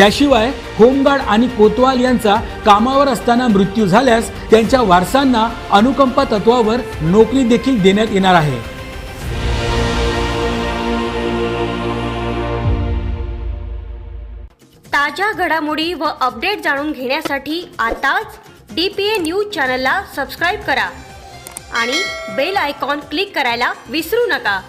त्याशिवाय होमगार्ड आणि कोतवाल यांचा कामावर असताना मृत्यू झाल्यास त्यांच्या वारसांना अनुकंपा तत्वावर नोकरी देखील देण्यात येणार आहे. ताज्या घडामोडी व अपडेट जाणून घेण्यासाठी आताच डी पी ए न्यूज चॅनलला सबस्क्राईब करा आणि बेल आयकॉन क्लिक करायला विसरू नका.